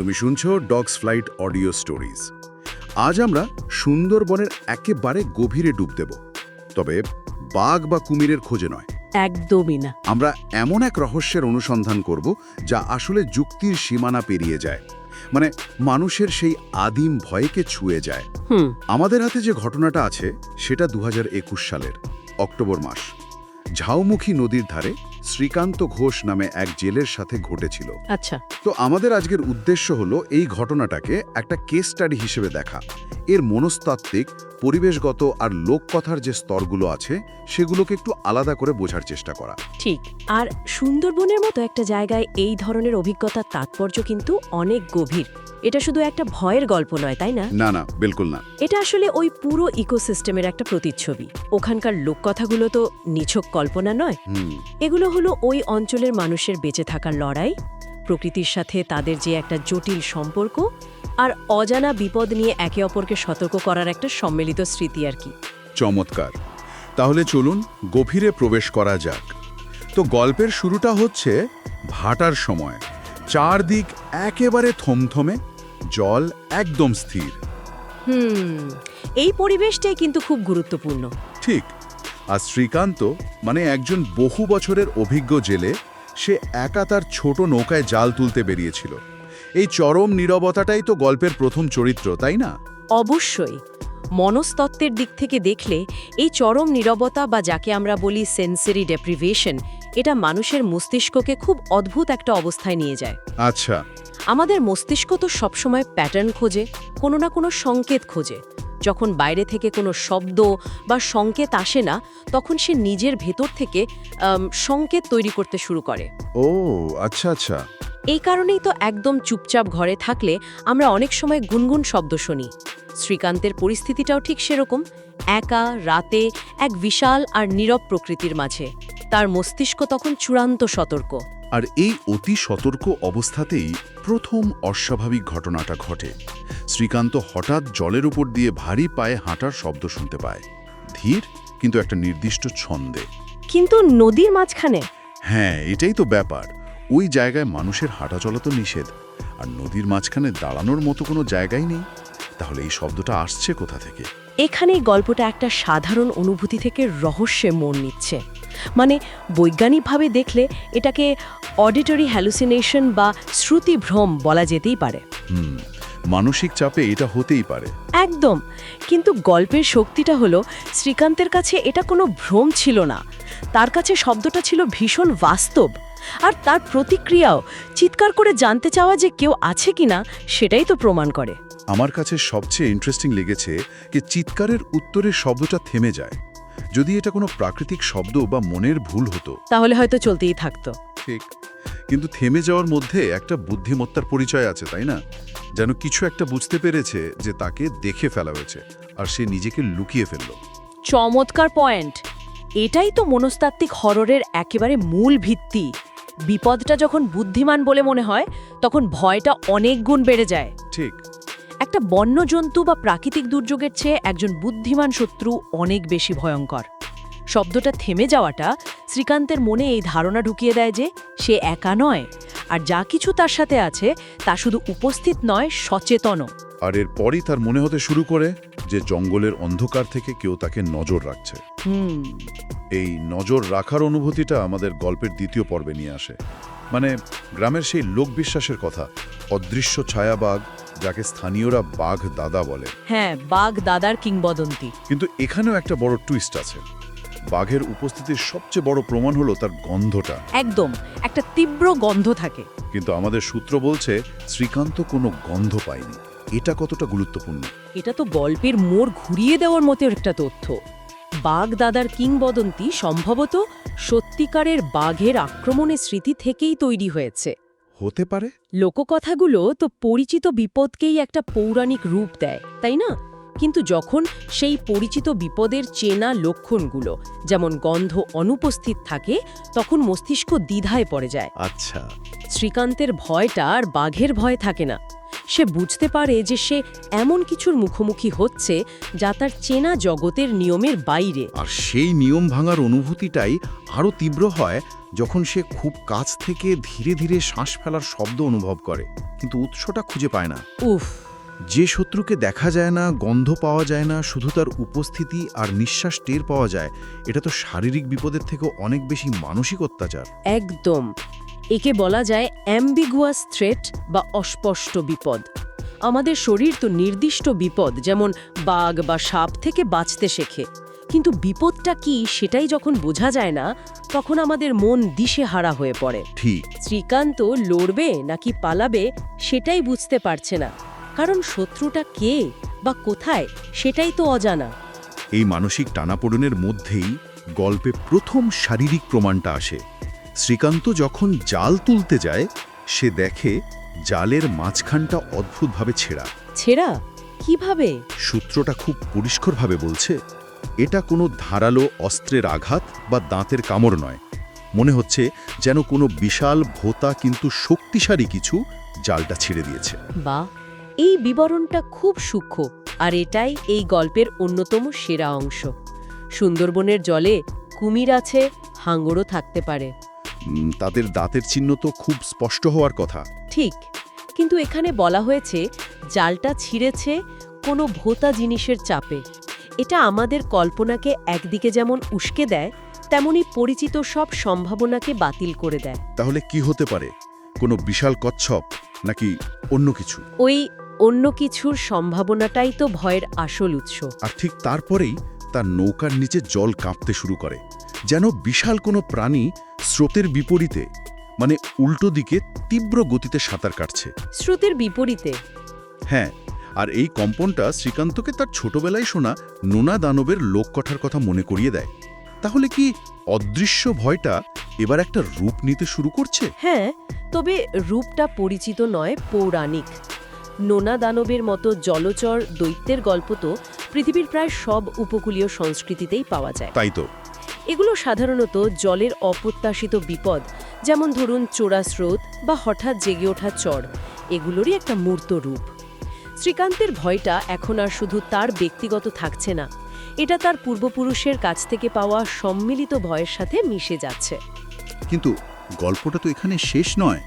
তুমি শুনছো dogs flight audio stories. আজ আমরা সুন্দরবনের একেবারে গভীরে ডুব দেব। তবে বাঘ বা কুমিরের খোঁজে নয়। একদমই না। আমরা এমন এক রহস্যের অনুসন্ধান করব যা আসলে যুক্তির সীমানা পেরিয়ে যায়। মানে মানুষের সেই আদিম ভয়কে ছুঁয়ে যায়। আমাদের হাতে যে ঘটনাটা আছে সেটা দু হাজার একুশ সালের অক্টোবর মাস। ঝাউমুখী নদীর ধারে শ্রীকান্ত ঘোষ নামে এক জেলের সাথে ঘটেছিল। আচ্ছা। তো আমাদের আজকের উদ্দেশ্য হলো এই ঘটনাটাকে একটা কেস স্টাডি হিসেবে দেখা। এর মনস্তাত্ত্বিক পরিবেশগত আর লোককথার যে স্তরগুলো আছে সেগুলোকে একটু আলাদা করে বোঝার চেষ্টা করা। ঠিক। আর সুন্দরবনের মতো একটা জায়গায় এই ধরনের অভিজ্ঞতার তাৎপর্য কিন্তু অনেক গভীর। এটা শুধু একটা ভয়ের গল্প নয় তাই না? না না বিলকুল না। এটা আসলে ওই পুরো ইকোসিস্টেমের একটা প্রতিচ্ছবি। ওখানকার লোককথাগুলো তো নিছক কল্পনা নয়। এগুলো হলো ওই অঞ্চলের মানুষের বেঁচে থাকার লড়াই প্রকৃতির সাথে তাদের যে একটা জটিল সম্পর্ক আর অজানা বিপদ নিয়ে একে অপরকে সতর্ক করার একটা সম্মিলিত স্মৃতি আর কি। চমৎকার। তাহলে চলুন গভীরে প্রবেশ করা যাক। তো গল্পের শুরুটা হচ্ছে ভাটার সময়। চারদিক একেবারে থমথমে জল একদম স্থির। হুম এই পরিবেশটাই কিন্তু খুব গুরুত্বপূর্ণ। ঠিক। আর শ্রীকান্ত মানে একজন বহু বছরের অভিজ্ঞ জেলে সে একা তার ছোট নৌকায় জাল তুলতে বেরিয়েছিল। এই চরম নীরবতাটাই তো গল্পের প্রথম চরিত্র তাই না? অবশ্যই। মনস্তত্ত্বের দিক থেকে দেখলে এই চরম নীরবতা বা যাকে আমরা বলি সেন্সরি ডেপ্রিভেশন এটা মানুষের মস্তিষ্ককে খুব অদ্ভুত একটা অবস্থায় নিয়ে যায়। আচ্ছা। আমাদের মস্তিষ্ক তো সবসময় প্যাটার্ন খোঁজে কোনো না কোনো সংকেত খোঁজে। যখন বাইরে থেকে কোনো শব্দ বা সংকেত আসে না তখন সে নিজের ভেতর থেকে সংকেত তৈরি করতে শুরু করে। ও আচ্ছা আচ্ছা। এই কারণেই তো একদম চুপচাপ ঘরে থাকলে আমরা অনেক সময় গুনগুন শব্দ শুনি। শ্রীকান্তের পরিস্থিতিটাও ঠিক সেরকম। একা রাতে এক বিশাল আর নীরব প্রকৃতির মাঝে। তার মস্তিষ্ক তখন চূড়ান্ত সতর্ক। আর এই অতি সতর্ক অবস্থাতেই প্রথম অস্বাভাবিক ঘটনাটা ঘটে। শ্রীকান্ত হঠাৎ জলের উপর দিয়ে ভারী পায়ে হাঁটার শব্দ শুনতে পায়। ধীর কিন্তু একটা নির্দিষ্ট ছন্দে। কিন্তু নদীর মাঝখানে? হ্যাঁ এটাই তো ব্যাপার। ওই জায়গায় মানুষের হাঁটা চলা তো নিষেধ। আর নদীর মাঝখানে দাঁড়ানোর মতো কোনো জায়গাই নেই। তাহলে এই শব্দটা আসছে কোথা থেকে? এখানেই গল্পটা একটা সাধারণ অনুভূতি থেকে রহস্যে মোড় নিচ্ছে। মানে বৈজ্ঞানিকভাবে দেখলে এটাকে অডিটরি হ্যালুসিনেশন বা শ্রুতিভ্রম বলা যেতেই পারে। মানসিক চাপে এটা হতেই পারে। একদম কিন্তু গল্পের শক্তিটা হলো শ্রীকান্তের কাছে এটা কোনো ভ্রম ছিল না। তার কাছে শব্দটা ছিল ভীষণ বাস্তব। আর তার প্রতিক্রিয়াও চিৎকার করে জানতে চাওয়া যে কেউ আছে কিনা সেটাই তো প্রমাণ করে। আমার কাছে সবচেয়ে ইন্টারেস্টিং লেগেছে যে চিৎকারের উত্তরে শব্দটা থেমে যায়। যদি এটা কোনো প্রাকৃতিক শব্দ বা মনের ভুল হতো। তাহলে হয়তো চলতেই থাকতো। ঠিক। কিন্তু থেমে যাওয়ার মধ্যে একটা বুদ্ধিমত্তার পরিচয় আছে তাই না? যেন কিছু একটা বুঝতে পেরেছে যে তাকে দেখে ফেলা হয়েছে আর সে নিজেকে লুকিয়ে ফেলল। চমৎকার পয়েন্ট। এটাই তো মনস্তাত্ত্বিক হররের একেবারে মূল ভিত্তি। বিপদটা যখন বুদ্ধিমান বলে মনে হয় তখন ভয়টা অনেক গুণ বেড়ে যায়। ঠিক। একটা বন্য জন্তু বা প্রাকৃতিক দুর্যোগের চেয়ে একজন বুদ্ধিমান শত্রু অনেক বেশি ভয়ঙ্কর। শব্দটা থেমে যাওয়াটা শ্রীকান্তের মনে এই ধারণা ঢুকিয়ে দেয় যে সে একা নয় আর যা কিছু তার সাথে আছে তা শুধু উপস্থিত নয় সচেতনও। আর এরপরই তার মনে হতে শুরু করে যে জঙ্গলের অন্ধকার থেকে কেউ তাকে নজর রাখছে। হুম। এই নজর রাখার অনুভূতিটা আমাদের গল্পের দ্বিতীয় পর্বে নিয়ে আসে। মানে গ্রামের সেই লোক বিশ্বাসের কথা অদৃশ্য ছায়াবাঘ যাকে স্থানীয়রা বাঘ দাদা বলে। হ্যাঁ বাঘ দাদার কিংবদন্তি। কিন্তু এখানেও একটা বড় টুইস্ট আছে। বাঘের উপস্থিতির সবচেয়ে বড় প্রমাণ হলো তার গন্ধটা। একদম একটা তীব্র গন্ধ থাকে। কিন্তু আমাদের সূত্র বলছে শ্রীকান্ত কোনো গন্ধ পায়নি। এটা কতটা গুরুত্বপূর্ণ? এটা তো গল্পের মোড় ঘুরিয়ে দেওয়ার মতো একটা তথ্য। বাঘ দাদার কিংবদন্তি সম্ভবত সত্যিকারের বাঘের আক্রমণের স্মৃতি থেকেই তৈরি হয়েছে। হতে পারে? লোককথাগুলো তো পরিচিত বিপদকেই একটা পৌরাণিক রূপ দেয় তাই না? কিন্তু যখন সেই পরিচিত বিপদের চেনা লক্ষণগুলো যেমন গন্ধ অনুপস্থিত থাকে তখন মস্তিষ্ক দ্বিধায় পড়ে যায়। আচ্ছা। শ্রীকান্তের ভয়টা আর বাঘের ভয় থাকে না। সে বুঝতে পারে যে সে এমন কিছুর মুখোমুখি হচ্ছে যা তার চেনা জগতের নিয়মের বাইরে। আর সেই নিয়ম ভাঙার অনুভূতিটাই আরও তীব্র হয় যখন সে খুব কাছ থেকে ধীরে ধীরে শ্বাস ফেলার শব্দ অনুভব করে কিন্তু উৎসটা খুঁজে পায় না। উফ! যে শত্রুকে দেখা যায় না গন্ধ পাওয়া যায় না শুধু তার উপস্থিতি আর নিঃশ্বাস টের পাওয়া যায় এটা তো শারীরিক বিপদের থেকেও অনেক বেশি মানসিক অত্যাচার। একদম। একে বলা যায় অ্যাম্বিগুয়াস থ্রেট বা অস্পষ্ট বিপদ। আমাদের শরীর তো নির্দিষ্ট বিপদ যেমন বাঘ বা সাপ থেকে বাঁচতে শেখে। কিন্তু বিপদটা কি সেটাই যখন বোঝা যায় না তখন আমাদের মন দিশেহারা হয়ে পড়ে। ঠিক। শ্রীকান্ত লড়বে নাকি পালাবে সেটাই বুঝতে পারছে না। কারণ শত্রুটা কে বা কোথায় সেটাই তো অজানা। এই মানসিক টানাপোড়েনের মধ্যেই গল্পে প্রথম শারীরিক প্রমাণটা আসে। শ্রীকান্ত যখন জাল তুলতে যায় সে দেখে জালের মাঝখানটা অদ্ভুতভাবে ছেঁড়া। ছেঁড়া? কীভাবে? সূত্রটা খুব পরিষ্কারভাবে বলছে এটা কোনো ধারালো অস্ত্রের আঘাত বা দাঁতের কামড় নয়। মনে হচ্ছে যেন কোনো বিশাল ভোতা কিন্তু শক্তিশালী কিছু জালটা ছিঁড়ে দিয়েছে। বা এই বিবরণটা খুব সূক্ষ্ম আর এটাই এই গল্পের অন্যতম সেরা অংশ। সুন্দরবনের জলে কুমির আছে হাঙ্গরও থাকতে পারে। তাদের দাঁতের চিহ্ন তো খুব স্পষ্ট হওয়ার কথা। ঠিক কিন্তু এখানে বলা হয়েছে জালটা ছিঁড়েছে কোনো ভোতা জিনিসের চাপে। এটা আমাদের কল্পনাকে একদিকে যেমন উস্কে দেয় তেমনি পরিচিত সব সম্ভাবনাকে বাতিল করে দেয়। তাহলে কি হতে পারে? কোনো বিশাল কচ্ছপ নাকি অন্য কিছু? ওই অন্য কিছুর সম্ভাবনাটাই তো ভয়ের আসল উৎস। আর ঠিক তারপরেই তার নৌকার নিচে জল কাঁপতে শুরু করে যেন বিশাল কোনো প্রাণী স্রোতের বিপরীতে মানে উল্টো দিকে তীব্র গতিতে সাঁতার কাটছে। স্রোতের বিপরীতে? হ্যাঁ আর এই কম্পনটা শ্রীকান্তকে তার ছোটবেলায় শোনা নোনা দানবের লোককথার কথা মনে করিয়ে দেয়। তাহলে কি অদৃশ্য ভয়টা এবার একটা রূপ নিতে শুরু করছে? হ্যাঁ তবে রূপটা পরিচিত নয় পৌরাণিক। নোনা দানবের মতো জলচর দৈত্যের গল্প তো পৃথিবীর প্রায় সব উপকূলীয় সংস্কৃতিতেই পাওয়া যায়। তাই তো। এগুলো সাধারণত জলের অপ্রত্যাশিত বিপদ যেমন ধরুন চোরা স্রোত বা হঠাৎ জেগে ওঠা চর এগুলোরই একটা মূর্ত রূপ। শ্রীকান্তের ভয়টা এখন আর শুধু তার ব্যক্তিগত থাকছে না এটা তার পূর্বপুরুষের কাছ থেকে পাওয়া সম্মিলিত ভয়ের সাথে মিশে যাচ্ছে। কিন্তু গল্পটা তো এখানে শেষ নয়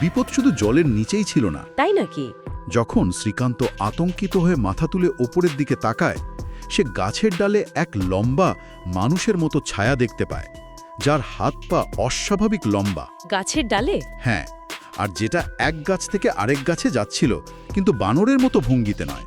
বিপদ শুধু জলের নিচেই ছিল না। তাই নাকি? যখন শ্রীকান্ত আতঙ্কিত হয়ে মাথা তুলে ওপরের দিকে তাকায় সে গাছের ডালে এক লম্বা মানুষের মতো ছায়া দেখতে পায় যার হাত পা অস্বাভাবিক লম্বা। গাছের ডালে? হ্যাঁ আর যেটা এক গাছ থেকে আরেক গাছে যাচ্ছিল কিন্তু বানরের মতো ভঙ্গিতে নয়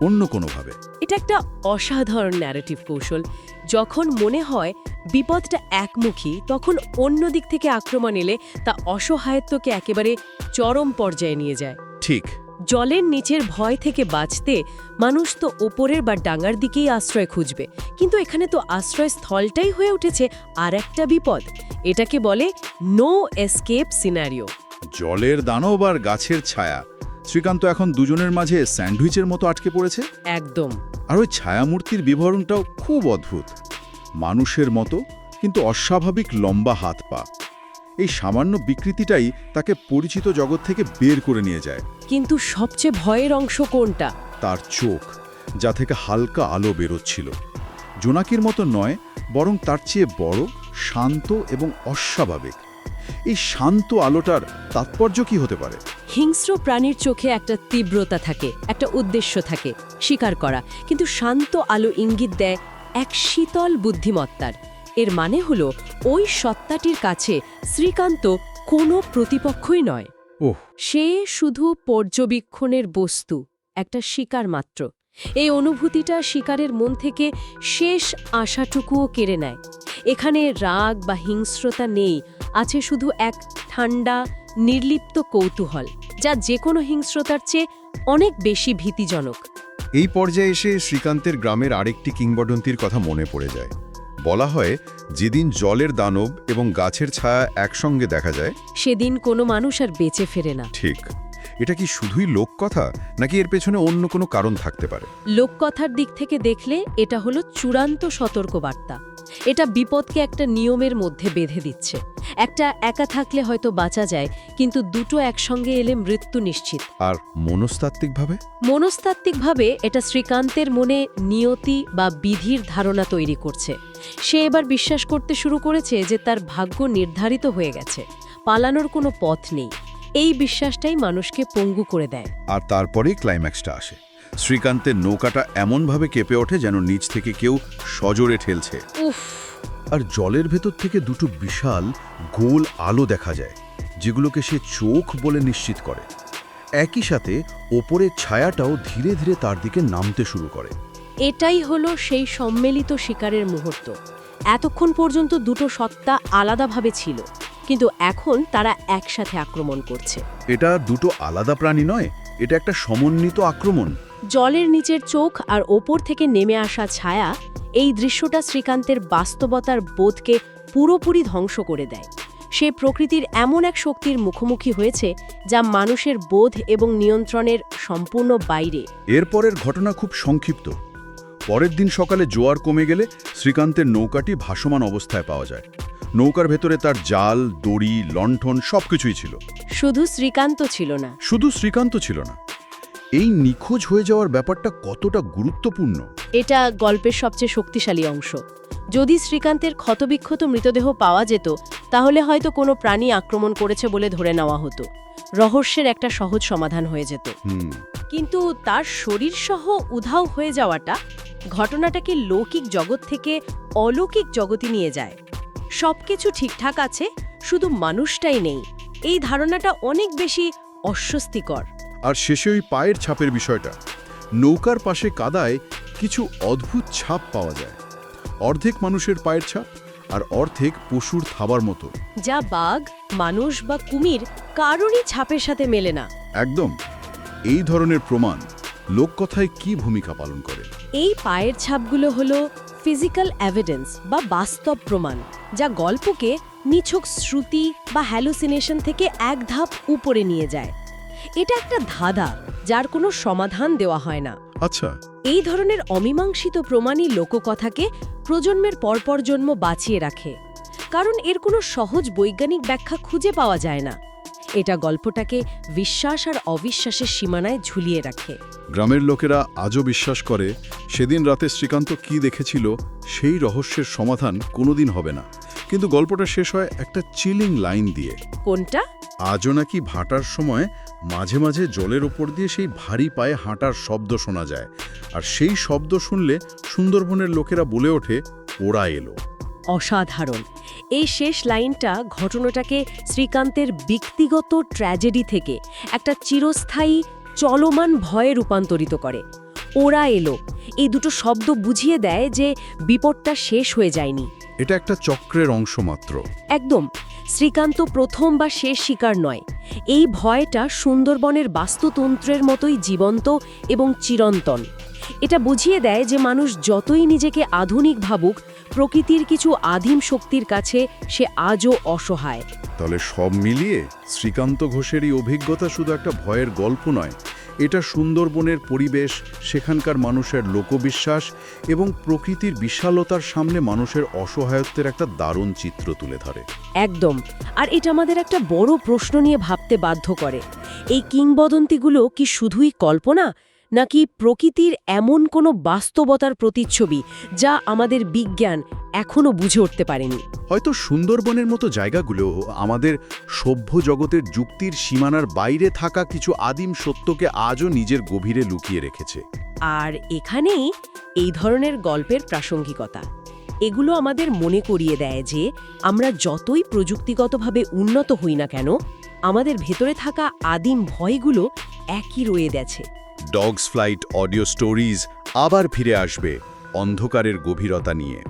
অন্য কোনোভাবে। এটা একটা অসাধারণ ন্যারেটিভ কৌশল। যখন মনে হয় বিপদটা একমুখী তখন অন্য দিক থেকে আক্রমণ এলে তা অসহায়ত্বকে একেবারে চরম পর্যায়ে নিয়ে যায়। ঠিক। জলের নিচের ভয় থেকে বাঁচতে মানুষ তো ওপরের বা ডাঙার দিকেই আশ্রয় খুঁজবে। কিন্তু এখানে তো আশ্রয়স্থলটাই হয়ে উঠেছে আর একটা বিপদ। এটাকে বলে নো এসকেপ সিনারিও জলের দানব আর গাছের ছায়া। শ্রীকান্ত এখন দুজনের মাঝে স্যান্ডউইচের মতো আটকে পড়েছে? একদম। আর ওই ছায়ামূর্তির বিবরণটাও খুব অদ্ভুত। মানুষের মতো কিন্তু অস্বাভাবিক লম্বা হাত পা। এই সামান্য বিকৃতিটাই তাকে পরিচিত জগৎ থেকে বের করে নিয়ে যায়। কিন্তু সবচেয়ে ভয়ের অংশ কোনটা? তার চোখ যা থেকে হালকা আলো বেরোচ্ছিল। জোনাকির মতো নয় বরং তার চেয়ে বড় শান্ত এবং অস্বাভাবিক। এই শান্ত আলোটার তাৎপর্য কি হতে পারে? হিংস্র প্রাণীর চোখে একটা তীব্রতা থাকে একটা উদ্দেশ্য থাকে স্বীকার করা। কিন্তু শান্ত আলো ইঙ্গিত দেয় এক শীতল বুদ্ধিমত্তার। এর মানে হলো ওই সত্তাটির কাছে শ্রীকান্ত কোনো প্রতিপক্ষই নয়। সে শুধু পর্যবেক্ষণের বস্তু একটা শিকার মাত্র। এই অনুভূতিটা শিকারের মন থেকে শেষ আশাটুকুও কেড়ে নেয়। এখানে রাগ বা হিংস্রতা নেই আছে শুধু এক ঠান্ডা নির্লিপ্ত কৌতূহল যা যে কোনো হিংস্রতার চেয়ে অনেক বেশি ভীতিজনক। এই পর্যায়ে এসে শ্রীকান্তের গ্রামের আরেকটি কিংবদন্তির কথা মনে পড়ে যায়। বলা হয় যেদিন জলের দানব এবং গাছের ছায়া একসঙ্গে দেখা যায় সেদিন কোনো মানুষ আর বেঁচে ফেরে না। ঠিক। এটা কি শুধুই লোককথা নাকি এর পেছনে অন্য কোনো কারণ থাকতে পারে? লোককথার দিক থেকে দেখলে এটা হলো চূড়ান্ত সতর্কবার্তা। এটা বিপদকে একটা নিয়মের মধ্যে বেঁধে দিচ্ছে। একটা একা থাকলে হয়তো বাঁচা যায় কিন্তু দুটো একসঙ্গে এলে মৃত্যু নিশ্চিত। আর মনস্তাত্ত্বিকভাবে? মনস্তাত্ত্বিকভাবে এটা শ্রীকান্তের মনে নিয়তি বা বিধির ধারণা তৈরি করছে। সে এবার বিশ্বাস করতে শুরু করেছে যে তার ভাগ্য নির্ধারিত হয়ে গেছে। পালানোর কোনো পথ নেই। এই বিশ্বাসটাই মানুষকে পঙ্গু করে দেয়। আর তারপরেই ক্লাইম্যাক্সটা আসে। শ্রীকান্তের নৌকাটা এমনভাবে কেঁপে ওঠে যেন নিচ থেকে কেউ সজোরে ঠেলছে। উফ। আর জলের ভেতর থেকে দুটো বিশাল গোল আলো দেখা যায় যেগুলোকে সে চোখ বলে নিশ্চিত করে। একই সাথে ওপরের ছায়াটাও ধীরে ধীরে তার দিকে নামতে শুরু করে। এটাই হলো সেই সম্মিলিত শিকারের মুহূর্ত। এতক্ষণ পর্যন্ত দুটো সত্তা আলাদাভাবে ছিল। কিন্তু এখন তারা একসাথে আক্রমণ করছে। এটা দুটো আলাদা প্রাণী নয় এটা একটা সমন্বিত আক্রমণ। জলের নিচের চোখ আর ওপর থেকে নেমে আসা ছায়া এই দৃশ্যটা শ্রীকান্তের বাস্তবতার বোধকে পুরোপুরি ধ্বংস করে দেয়। সে প্রকৃতির এমন এক শক্তির মুখোমুখি হয়েছে যা মানুষের বোধ এবং নিয়ন্ত্রণের সম্পূর্ণ বাইরে। এরপরের ঘটনা খুব সংক্ষিপ্ত। পরের দিন সকালে জোয়ার কমে গেলে শ্রীকান্তের নৌকাটি ভাসমান অবস্থায় পাওয়া যায়। নৌকার ভেতরে তার জাল দড়ি লণ্ঠন সবকিছুই ছিল। শুধু শ্রীকান্ত ছিল না। শুধু শ্রীকান্ত ছিল না। এই নিখোঁজ হয়ে যাওয়ার ব্যাপারটা কতটা গুরুত্বপূর্ণ? এটা গল্পের সবচেয়ে শক্তিশালী অংশ। যদি শ্রীকান্তের ক্ষতবিক্ষত মৃতদেহ পাওয়া যেত তাহলে হয়তো কোনো প্রাণী আক্রমণ করেছে বলে ধরে নেওয়া হতো। রহস্যের একটা সহজ সমাধান হয়ে যেত। কিন্তু তার শরীর সহ উধাও হয়ে যাওয়াটা ঘটনাটাকে লৌকিক জগৎ থেকে অলৌকিক জগতে নিয়ে যায়? সবকিছু ঠিকঠাক আছে শুধু মানুষটাই নেই। এই ধারণাটা অনেক বেশি অস্বস্তিকর। আর শেষে ওই পায়ের ছাপের বিষয়টা। নৌকার পাশে কাদায় কিছু অদ্ভুত ছাপ পাওয়া যায়। অর্ধেক মানুষের পায়ের ছাপ আর অর্ধেক পশুর থাবার মতো। যা বাঘ মানুষ বা কুমির কারোরই ছাপের সাথে মেলে না। একদম। এই ধরনের প্রমাণ লোককথায় কি ভূমিকা পালন করে? এই পায়ের ছাপগুলো হলো ফিজিক্যাল এভিডেন্স বা বাস্তব প্রমাণ। যা গল্পকে নিছক শ্রুতি বা হ্যালোসিনেশন থেকে এক ধাপ উপরে নিয়ে যায়। এটা একটা ধাঁধা যার কোনো সমাধান দেওয়া হয় না। আচ্ছা। এই ধরনের অমীমাংসিত প্রমাণই লোককথাকে প্রজন্মের পরপর জন্ম বাঁচিয়ে রাখে। কারণ এর কোনো সহজ বৈজ্ঞানিক ব্যাখ্যা খুঁজে পাওয়া যায় না। এটা গল্পটাকে বিশ্বাস আর অবিশ্বাসের সীমানায় ঝুলিয়ে রাখে। গ্রামের লোকেরা আজও বিশ্বাস করে সেদিন রাতে শ্রীকান্ত কি দেখেছিল সেই রহস্যের সমাধান কোনোদিন হবে না। কিন্তু গল্পটা শেষ হয় একটা চিলিং লাইন দিয়ে। কোনটা? আজও নাকি ভাটার সময় মাঝে মাঝে জলের ওপর দিয়ে সেই ভারী পায়ে হাঁটার শব্দ শোনা যায়। আর সেই শব্দ শুনলে সুন্দরবনের লোকেরা বলে ওঠে ওরা এলো। অসাধারণ। এই শেষ লাইনটা ঘটনাটাকে শ্রীকান্তের ব্যক্তিগত ট্র্যাজেডি থেকে একটা চিরস্থায়ী চলমান ভয়ে রূপান্তরিত করে। ওরা এলো। এই দুটো শব্দ বুঝিয়ে দেয় যে বিপদটা শেষ হয়ে যায়নি। এটা একটা চক্রের অংশ মাত্র। একদম। শ্রীকান্ত প্রথম বা শেষ শিকার নয়। এই ভয়টা সুন্দরবনের বাস্তুতন্ত্রের মতোই জীবন্ত এবং চিরন্তন। এটা বুঝিয়ে দেয় যে মানুষ যতই নিজেকে আধুনিক ভাবুক প্রকৃতির কিছু আদিম শক্তির কাছে সে আজও অসহায়। তাহলে সব মিলিয়ে শ্রীকান্ত ঘোষের এই অভিজ্ঞতা শুধু একটা ভয়ের গল্প নয় এটা সুন্দরবনের পরিবেশ সেখানকার মানুষের লোকবিশ্বাস এবং প্রকৃতির বিশালতার সামনে মানুষের অসহায়ত্বের একটা দারুণ চিত্র তুলে ধরে। একদম। আর এটা আমাদের একটা বড় প্রশ্ন নিয়ে ভাবতে বাধ্য করে। এই কিংবদন্তিগুলো কি শুধুই কল্পনা? নাকি প্রকৃতির এমন কোনো বাস্তবতার প্রতিচ্ছবি যা আমাদের বিজ্ঞান এখনও বুঝে উঠতে পারেনি? হয়তো সুন্দরবনের মতো জায়গাগুলো আমাদের সভ্য জগতের যুক্তির সীমানার বাইরে থাকা কিছু আদিম সত্যকে আজও নিজের গভীরে লুকিয়ে রেখেছে। আর এখানেই এই ধরনের গল্পের প্রাসঙ্গিকতা। এগুলো আমাদের মনে করিয়ে দেয় যে আমরা যতই প্রযুক্তিগতভাবে উন্নত হই না কেন আমাদের ভেতরে থাকা আদিম ভয়গুলো একই রয়ে গেছে। ডগস ফ্লাইট অডিও স্টোরিজ আবার ফিরে আসবে অন্ধকারের গভীরতা নিয়ে।